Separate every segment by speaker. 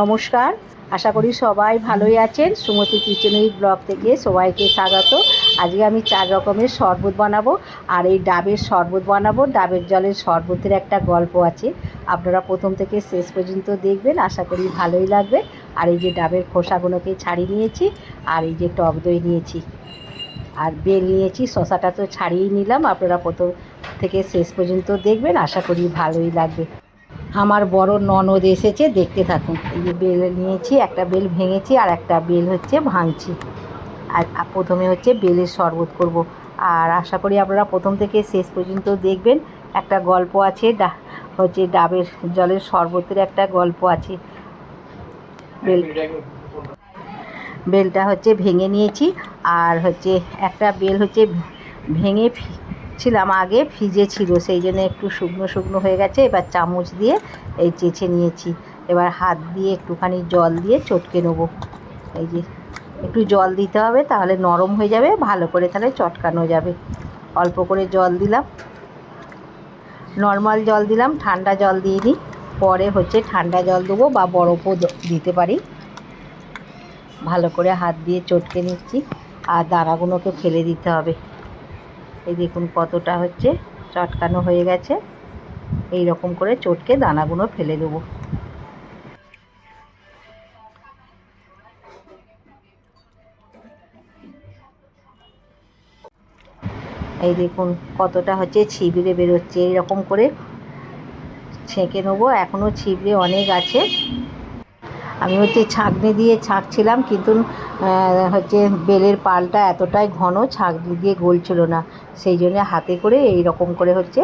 Speaker 1: নমস্কার। আশা করি সবাই ভালোই আছেন। সুমতি কিচেনের ব্লগ থেকে সবাইকে স্বাগত। আজকে আমি চার রকমের শরবত বানাবো। আর এই ডাবের শরবত বানাবো। ডাবের জলের শরবতের একটা গল্প আছে। আপনারা প্রথম থেকে শেষ পর্যন্ত দেখবেন। আশা করি ভালোই লাগবে। আর এই যে ডাবের খোসাগুলোকে ছাড়িয়ে নিয়েছি। আর এই যে টক দই নিয়েছি। আর বেল নিয়েছি। শশাটা তো ছাড়িয়েই নিলাম। আপনারা প্রথম থেকে শেষ পর্যন্ত দেখবেন। আশা করি ভালোই লাগবে। আমার বড় ননদ এসেছে, দেখতে থাকুন। এই যে বেল নিয়েছি, একটা বেল ভেঙেছি আর একটা বেল হচ্ছে ভাঙছি। আর প্রথমে হচ্ছে বেলের শরবত করব। আর আশা করি আপনারা প্রথম থেকে শেষ পর্যন্ত দেখবেন। একটা গল্প আছে, ডা, হচ্ছে ডাবের জলের শরবতের একটা গল্প আছে। বেল, বেলটা হচ্ছে ভেঙে নিয়েছি। আর হচ্ছে একটা বেল হচ্ছে ভেঙে ছিলাম আগে, ফ্রিজে ছিল, সেই জন্য একটু শুকনো শুকনো হয়ে গেছে। এবার চামচ দিয়ে এই চেঁচে নিয়েছি। এবার হাত দিয়ে একটুখানি জল দিয়ে চটকে নেব। এই যে, একটু জল দিতে হবে, তাহলে নরম হয়ে যাবে, ভালো করে তাহলে চটকানো যাবে। অল্প করে জল দিলাম। নর্মাল জল দিলাম, ঠান্ডা জল দিয়ে নিই। পরে হচ্ছে ঠান্ডা জল দেবো বা বরফও দিতে পারি। ভালো করে হাত দিয়ে চটকে নিচ্ছি। আর দানাগুলোকে ফেলে দিতে হবে। এই দেখুন কতটা হচ্ছে চটকানো হয়ে গেছে। এই রকম করে চটকে দানাগুলো ফেলে দেবো। এই দেখুন কতটা হচ্ছে ছিবড়ে বেরোচ্ছে। এইরকম করে ছেঁকে নেব। এখনও ছিবড়ে অনেক আছে। আমি হচ্ছে ছাঁকনি দিয়ে ছাঁকছিলাম কিন্তু হচ্ছে বেলের পালটা এতটাই ঘন ছাঁকনি দিয়ে গলছিল না। সেই জন্য হাতে করে এই রকম করে হচ্ছে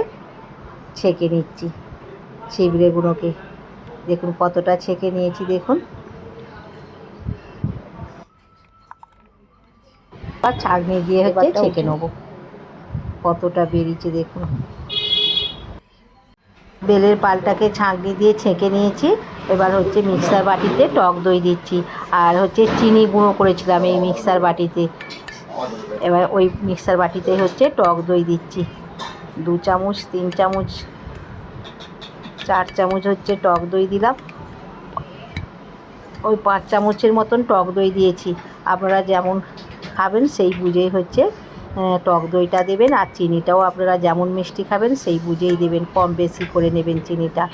Speaker 1: ছেঁকে নিচ্ছি ছিবড়েগুলোকে দেখুন কতটা ছেঁকে নিয়েছি দেখুন। আর ছাঁকনি দিয়ে হচ্ছে ছেঁকে নেব। কতটা বেরিয়েছে দেখুন। বেলের পালটাকে ছাঁকনি দিয়ে ছেঁকে নিয়েছি। এবার হচ্ছে মিক্সার বাটিতে টক দই দিচ্ছি। আর হচ্ছে চিনি গুঁড়ো করেছিলাম এই মিক্সার বাটিতে। এবার ওই মিক্সার বাটিতে হচ্ছে টক দই দিচ্ছি। দু চামচ, তিন চামচ, চার চামচ হচ্ছে টক দই দিলাম। ওই পাঁচ চামচের মতন টক দই দিয়েছি। আপনারা যেমন খাবেন সেই বুঝেই হচ্ছে টক দইটা দেবেন আর চিনিটাও আপনারা যেমন মিষ্টি খাবেন, সেই বুঝেই দেবেন, কম বেশি করে নেবেন চিনিটা।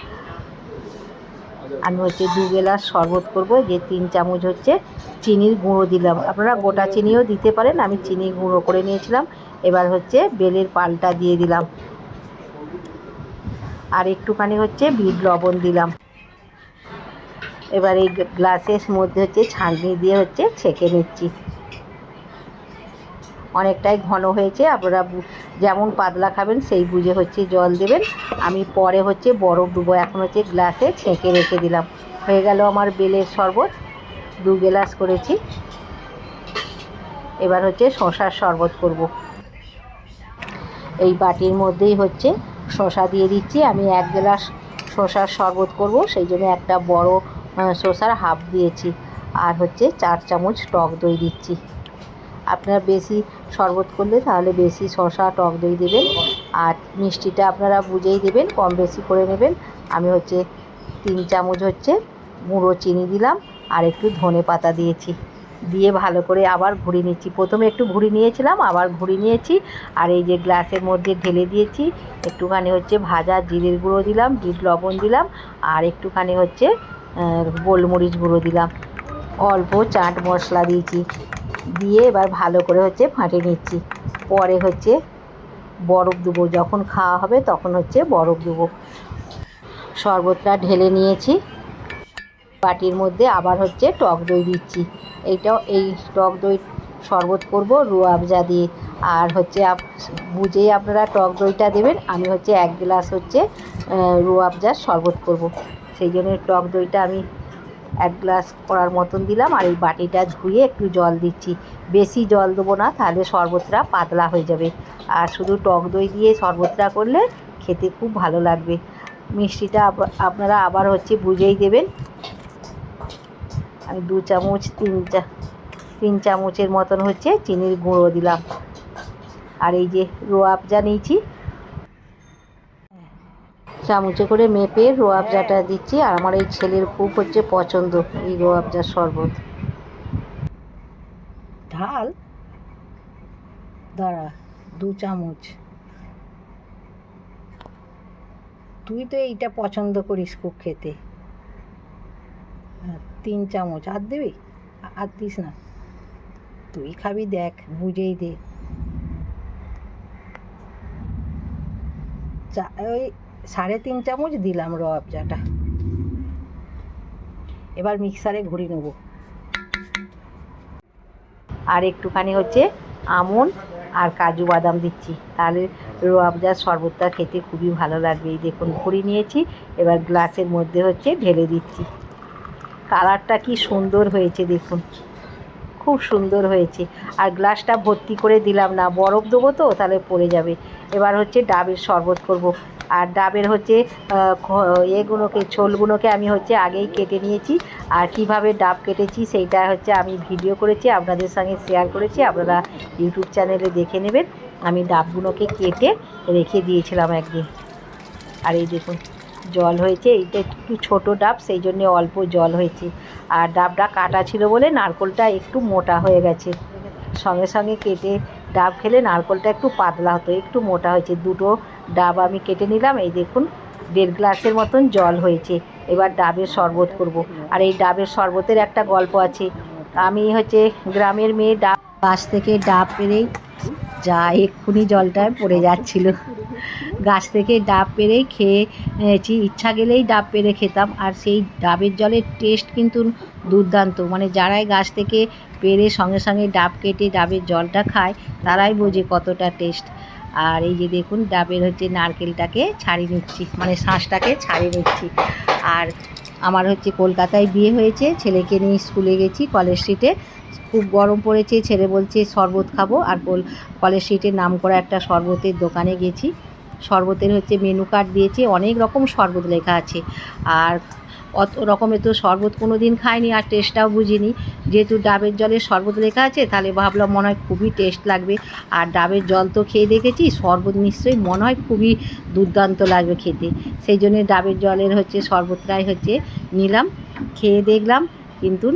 Speaker 1: আমি হচ্ছে দু গ্লাস শরবত করব, যে তিন চামচ হচ্ছে চিনির গুঁড়ো দিলাম। আপনারা গোটা চিনিও দিতে পারেন, আমি চিনি গুঁড়ো করে নিয়েছিলাম, এবার হচ্ছে বেলের পালটা দিয়ে দিলাম। আর একটুখানি হচ্ছে বিট লবণ দিলাম। এবার এই গ্লাসের মধ্যে হচ্ছে ছাঁকনি দিয়ে হচ্ছে ছেঁকে নিচ্ছি। অনেকটাই ঘন হয়েছে। আপনারা যেমন পাতলা খাবেন, সেই বুঝে হচ্ছে জল দেবেন। আমি পরে হচ্ছে বরফ ডুবো। এখন হচ্ছে গ্লাসে ছেঁকে রেখে দিলাম। হয়ে গেল আমার বেলের শরবত। দু গ্লাস করেছি। এবার হচ্ছে শশার শরবত করব। এই বাটির মধ্যেই হচ্ছে শশা দিয়ে দিচ্ছি। আমি এক গ্লাস শশার শরবত করব। সেই জন্য একটা বড় শশার হাফ দিয়েছি। আর হচ্ছে চার চামচ টক দই দিচ্ছি। আপনারা বেশি শরবত করলে তাহলে বেশি শশা টক দই দেবেন। আর মিষ্টিটা আপনারা বুঝেই দেবেন, কম বেশি করে নেবেন। আমি হচ্ছে তিন চামচ হচ্ছে গুঁড়ো চিনি দিলাম আর একটু ধনে পাতা দিয়েছি। দিয়ে ভালো করে আবার ঘুরিয়ে নিচ্ছি। প্রথমে একটু ঘুরিয়ে নিয়েছিলাম, আবার ঘুরিয়ে নিয়েছি। আর এই যে গ্লাসের মধ্যে ঢেলে দিয়েছি, একটুখানি হচ্ছে ভাজা জিরের গুঁড়ো দিলাম বিট লবণ দিলাম, আর একটুখানি হচ্ছে গোলমরিচ গুঁড়ো দিলাম। অল্প চাট মশলা দিয়েছি। দিয়ে এবার ভালো করে হচ্ছে ফাটিয়ে নিচ্ছি। পরে হচ্ছে বরফ দেবো যখন খাওয়া হবে তখন হচ্ছে বরফ দেবো। শরবতটা ঢেলে নিয়েছি। বাটির মধ্যে আবার হচ্ছে টক দই দিচ্ছি। এইটাও এই টক দই শরবত করব রুয়াবজা দিয়ে। আর হচ্ছে আপ বুঝেই আপনারা টক দইটা দেবেন আমি হচ্ছে এক গ্লাস হচ্ছে আহ, রুয়াবজার শরবত করব। সেই জন্য টক দইটা আমি এক গ্লাস করার মতন দিলাম আর এই বাটিটা ধুয়ে একটু জল দিচ্ছি। বেশি জল দেবো না, তাহলে শরবতটা পাতলা হয়ে যাবে। আর শুধু টক দই দিয়ে শরবতটা করলে খেতে খুব ভালো লাগবে। মিষ্টিটা আপনারা আবার হচ্ছে বুঝেই দেবেন। আমি দু চামচ, তিন চা, তিন চামচের মতন হচ্ছে চিনির গুঁড়ো দিলাম। আর এই যে রোয়াবজা নিয়েছি চামচে করে মেপে রোয়াবজাটা দিচ্ছি আর আমার এই ছেলের খুব হচ্ছে পছন্দ এই রোয়াবজার শরবত। ঢাল? দাঁড়া, দু চামচ। তুই তো এইটা পছন্দ করিস খুব খেতে। তিন চামচ। আর দিবি? আর দিস না। তুই খাবি দেখ, বুঝেই দে। চা, ওই সাড়ে তিন চামচ দিলাম র আবজাটা। এবার মিক্সারে ঘুরিয়ে নেব। আর একটুখানি হচ্ছে আমন আর কাজু বাদাম দিচ্ছি। তাহলে রোয়াবজার শরবতটা খেতে খুবই ভালো লাগবে। এই দেখুন ভরি নিয়েছি। এবার গ্লাসের মধ্যে হচ্ছে ঢেলে দিচ্ছি। কালারটা কি সুন্দর হয়েছে দেখুন। খুব সুন্দর হয়েছে। আর গ্লাসটা ভর্তি করে দিলাম না, বরফ দেবো তো, তাহলে পড়ে যাবে। এবার হচ্ছে ডাবের শরবত করব। আর ডাবের হচ্ছে এগুলোকে, ছোলগুলোকে আমি হচ্ছে আগেই কেটে নিয়েছি। আর কীভাবে ডাব কেটেছি সেইটা হচ্ছে আমি ভিডিও করেছি, আপনাদের সঙ্গে শেয়ার করেছি। আপনারা ইউটিউব চ্যানেলে দেখে নেবেন। আমি ডাবগুলোকে কেটে রেখে দিয়েছিলাম একদিন। আর এই দেখুন, জল হয়েছে। এইটা একটু ছোটো ডাব, সেই জন্য অল্প জল হয়েছে। আর ডাবটা কাটা ছিল বলে নারকোলটা একটু মোটা হয়ে গেছে। সঙ্গে সঙ্গে কেটে ডাব খেলে নারকলটা একটু পাতলা হতো, একটু মোটা হয়েছে। দুটো ডাব আমি কেটে নিলাম, এই দেখুন, দেড় গ্লাসের মতন জল হয়েছে। এবার ডাবের শরবত করব। আর এই ডাবের শরবতের একটা গল্প আছে। আমি হচ্ছে গ্রামের মেয়ে ডাব বাস থেকে ডাব পেরেই যা এক্ষুনি জলটায় পড়ে যাচ্ছিল। গাছ থেকে ডাব পেরেই খেয়েছি ইচ্ছা গেলেই ডাব পেরে খেতাম। আর সেই ডাবের জলের টেস্ট কিন্তু দুর্দান্ত। মানে যারাই গাছ থেকে পেরে সঙ্গে সঙ্গে ডাব কেটে ডাবের জলটা খায়, তারাই বোঝে কতটা টেস্ট আর এই যে দেখুন, ডাবের হচ্ছে নারকেলটাকে ছাড়িয়ে নিচ্ছি মানে শাঁসটাকে ছাড়িয়ে নিচ্ছি। আর আমার হচ্ছে কলকাতায় বিয়ে হয়েছে, ছেলেকে নিয়ে স্কুলে গেছি, কলেজ স্ট্রিটে। খুব গরম পড়েছে, ছেলে বলছে, শরবত খাব। আর কল, কলেজ স্ট্রিটের নাম করা একটা শরবতের দোকানে গেছি। শরবতের হচ্ছে মেনু কার্ড দিয়েছে, অনেক রকম শরবত লেখা আছে। আর অত রকমের তো শরবত কোনো দিন খাইনি, আর টেস্টটাও বুঝিনি। যেহেতু ডাবের জলের শরবত লেখা আছে, তাহলে ভাবলাম মনে হয় খুবই টেস্ট লাগবে। আর ডাবের জল তো খেয়ে দেখেছি, শরবত নিশ্চয়ই মনে হয় খুবই দুর্দান্ত লাগবে খেতে। সেই জন্যে ডাবের জলের হচ্ছে শরবতটাই হচ্ছে নিলাম, খেয়ে দেখলাম। কিন্তু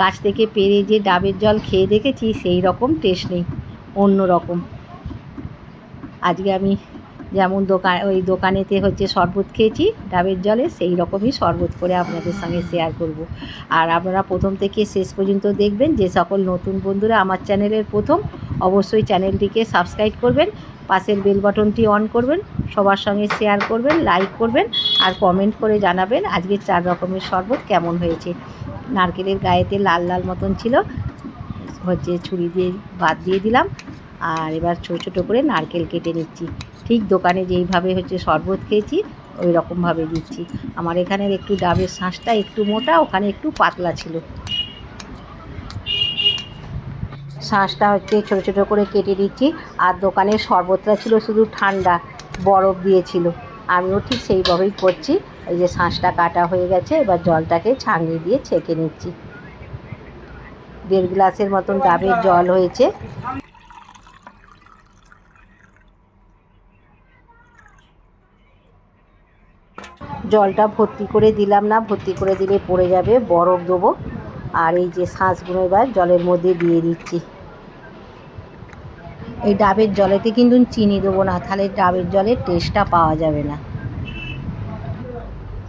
Speaker 1: গাছ থেকে পেরে যে ডাবের জল খেয়ে দেখেছি, সেই রকম টেস্ট নেই, অন্য রকম। আজকে আমি যেমন দোকান, ওই দোকানেতে হচ্ছে শরবত খেয়েছি, ডাবের জলে সেই রকমই শরবত করে আপনাদের সঙ্গে শেয়ার করব। আর আপনারা প্রথম থেকে শেষ পর্যন্ত দেখবেন যে সকল নতুন বন্ধুরা আমার চ্যানেলের প্রথম, অবশ্যই চ্যানেলটিকে সাবস্ক্রাইব করবেন, পাশের বেল বাটনটি অন করবেন, সবার সঙ্গে শেয়ার করবেন লাইক করবেন আর কমেন্ট করে জানাবেন আজকে চার রকমের শরবত কেমন হয়েছে। নারকেলের গায়েতে লাল লাল মতন ছিল, হচ্ছে ছুরি দিয়ে বাদ দিয়ে দিলাম, আর এবার ছোটো ছোটো করে নারকেল কেটে নিচ্ছি। ঠিক দোকানে যেইভাবে হচ্ছে শরবত খেয়েছি ওই রকমভাবে দিচ্ছি। আমার এখানের একটু ডাবের শাঁসটা একটু মোটা, ওখানে একটু পাতলা ছিল। শাঁসটা হচ্ছে ছোটো ছোটো করে কেটে দিচ্ছি, আর দোকানের শরবতটা ছিল শুধু ঠান্ডা, বরফ দিয়েছিল। আমিও ঠিক সেইভাবেই করছি। এই যে শাঁসটা কাটা হয়ে গেছে, এবার জলটাকে ছাঁকিয়ে দিয়ে ছেঁকে নিচ্ছি। দেড় গ্লাসের মতন ডাবের জল হয়েছে। জলটা ভর্তি করে দিলাম না, ভর্তি করে দিলে পড়ে যাবে, বরফ দেবো। আর এই যে শাঁসগুলো এবার জলের মধ্যে দিয়ে দিচ্ছি। এই ডাবের জলেতে কিন্তু চিনি দেবো না, তাহলে ডাবের জলের টেস্টটা পাওয়া যাবে না।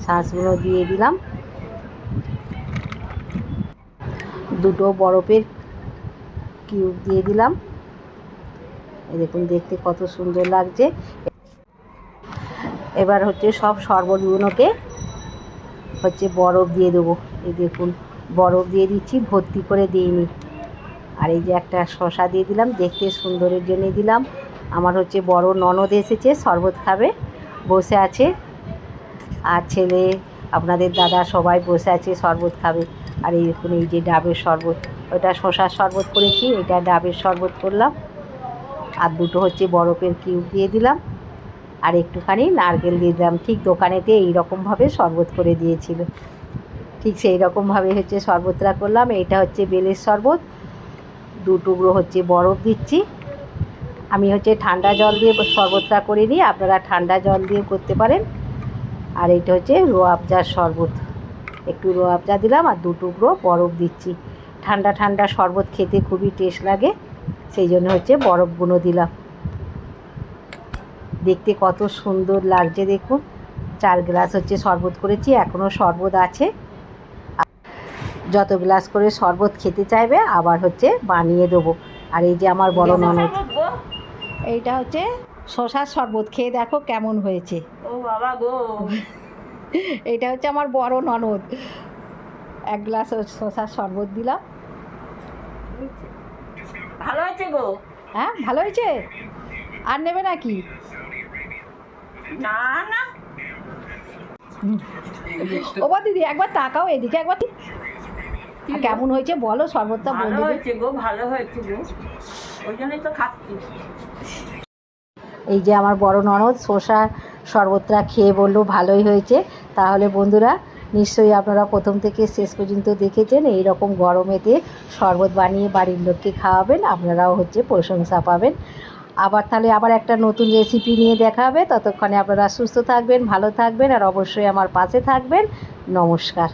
Speaker 1: শাঁসগুলো দিয়ে দিলাম। দুটো বরফের কিউব দিয়ে দিলাম। দেখুন, দেখতে কত সুন্দর লাগছে। এবার হচ্ছে সব শরবতগুলোকে হচ্ছে বরফ দিয়ে দেবো। এই দেখুন, বরফ দিয়ে দিচ্ছি, ভর্তি করে দিইনি। আর এই যে একটা শশা দিয়ে দিলাম, দেখতে সুন্দরের জন্য দিলাম। আমার হচ্ছে বড় ননদ এসেছে, শরবত খাবে, বসে আছে। আর ছেলে, আপনাদের দাদা সবাই বসে আছে, শরবত খাবে। আর এই দেখুন, এই যে ডাবের শরবত, ওটা শশার শরবত করেছি, এটা ডাবের শরবত করলাম। আর দুটো হচ্ছে বরফের কিউব দিয়ে দিলাম। আর একটুখানি নারকেল দিয়ে দিলাম। ঠিক দোকানেতে এই রকমভাবে শরবত করে দিয়েছিল। ঠিক সেই রকমভাবে হচ্ছে শরবতটা করলাম। এটা হচ্ছে বেলের শরবত। দু টুকরো হচ্ছে বরফ দিচ্ছি। আমি হচ্ছে ঠান্ডা জল দিয়ে শরবতটা করে নিই। আপনারা ঠান্ডা জল দিয়ে করতে পারেন। আর এটা হচ্ছে রোয়াবজার শরবত। একটু রোয়াবজা দিলাম আর দু টুকরো বরফ দিচ্ছি। ঠান্ডা ঠান্ডা শরবত খেতে খুবই টেস্ট লাগে। সেই জন্য হচ্ছে বরফগুলো দিলাম। দেখতে কত সুন্দর লাগছে দেখুন। চার গ্লাস হচ্ছে শরবত করেছি এখনও শরবত আছে। যত গ্লাস করে শরবত খেতে চাইবে আবার হচ্ছে বানিয়ে দেবো। আর এই যে আমার বড় ননদ। এইটা হচ্ছে শশার শরবত খেয়ে দেখো কেমন হয়েছে।
Speaker 2: ও বাবা গো।
Speaker 1: এটা হচ্ছে আমার বড় ননদ। এক গ্লাস শশার শরবত দিলাম।
Speaker 2: ভালো হয়েছে গো?
Speaker 1: হ্যাঁ ভালো হয়েছে? আর নেবে নাকি?
Speaker 2: না না।
Speaker 1: ও বা দিদি একবার তাকাও এদিকে একবার কেমন হয়েছে বলো শরবতটা
Speaker 2: ভালো হয়েছে গো ভালো হয়েছে গো। ওই জন্যই তো খাচ্ছি।
Speaker 1: এই যে আমার বড় ননদ শসা শরবতটা খেয়ে বলল ভালোই হয়েছে। তাহলে বন্ধুরা নিশ্চয়ই আপনারা প্রথম থেকে শেষ পর্যন্ত দেখেছেন এই রকম গরমেতে শরবত বানিয়ে বাড়ির লোককে খাওয়াবেন আপনারাও হচ্ছে প্রশংসা পাবেন। আবার তাহলে আবার একটা নতুন রেসিপি নিয়ে দেখা হবে। ততক্ষণে আপনারা সুস্থ থাকবেন, ভালো থাকবেন আর অবশ্যই আমার পাশে থাকবেন। নমস্কার।